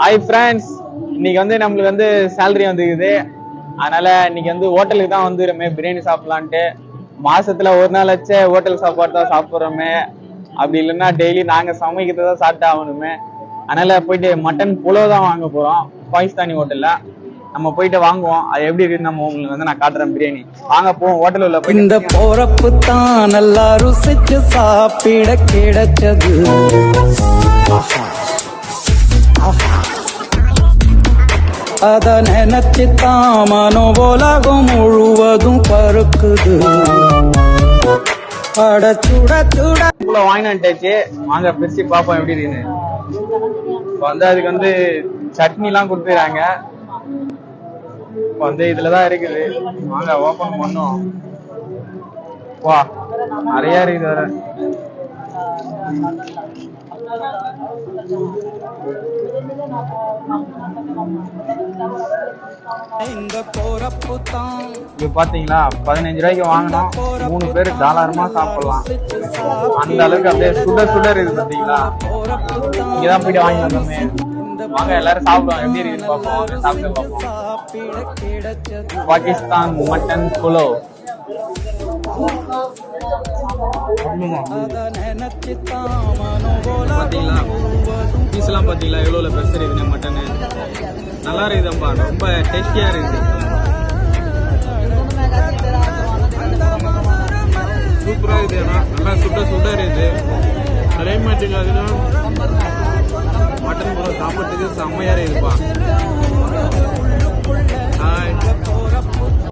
Hi friends இன்னைக்கு வந்து நம்மளுக்கு வந்து சேலரி வந்துக்குது அதனால இன்னைக்கு வந்து ஹோட்டலுக்கு தான் வந்துருமே பிரியாணி சாப்பிடலான்ட்டு. மாசத்துல ஒரு நாள் வச்சே ஹோட்டல் சாப்பாடு தான் சாப்பிட்றோமே. அப்படி இல்லைன்னா டெய்லி நாங்க சமைக்கிறத தான் சாப்பிட்டு ஆகணுமே. அதனால போயிட்டு மட்டன் புலவு தான் வாங்க போறோம். பாகிஸ்தானி ஹோட்டல்ல நம்ம போயிட்டு வாங்குவோம். அது எப்படி இருக்குன்னு நம்ம உங்களுக்கு வந்து நான் காட்டுறேன் பிரியாணி. வாங்க போவோம். ஹோட்டல் உள்ள இந்த போறப்பு தான் நல்லா ருசிச்சு சாப்பிட கிடைச்சது. அத நினைச்சு தான் மனோ உலகம் முழுவதும் பருக்குது பட சுட சுட. உள்ள வாங்க பிரிச்சு பார்ப்போம் எப்படி இருக்குன்னு. இப்போ வந்து அதுக்கு வந்து சட்னி எல்லாம் கொடுத்துறாங்க இப்போ வந்து இதுலதான் இருக்குது. வாங்க ஓபன் பண்ணும் வா நிறைய இருக்குது வேற. Thank you. இது பாத்தீங்களா? பதினஞ்சு ரூபாய்க்கு வாங்கினோம். மூணு பேர் தாராளமா சாப்பிடலாம். அந்த அளவுக்கு அப்படியே சுட சுட இருக்குது பாத்தீங்களா? இங்கதான் போயிட்டு வாங்கி வந்தோமே. வாங்க எல்லாரும் சாப்பிடுவோம். எப்படி இருக்குன்னு பார்ப்போம் சாப்பிட்டு பார்ப்போம் பாகிஸ்தான் மட்டன் புலவ் அத நினைச்சு தான் பார்த்தீங்களா எவ்வளோ பாத்தீங்களா பீஸ் எவ்வளவு மட்டனு நல்லா இருக்குதுப்பா. ரொம்ப டேஸ்டியா இருக்குது. சூப்பரா இருக்குது நல்லா சுட சுட இருக்குது. அதே மாதிரி மட்டன் புறம் சாப்பிட்றதுக்கு செம்மையா இருக்குப்பா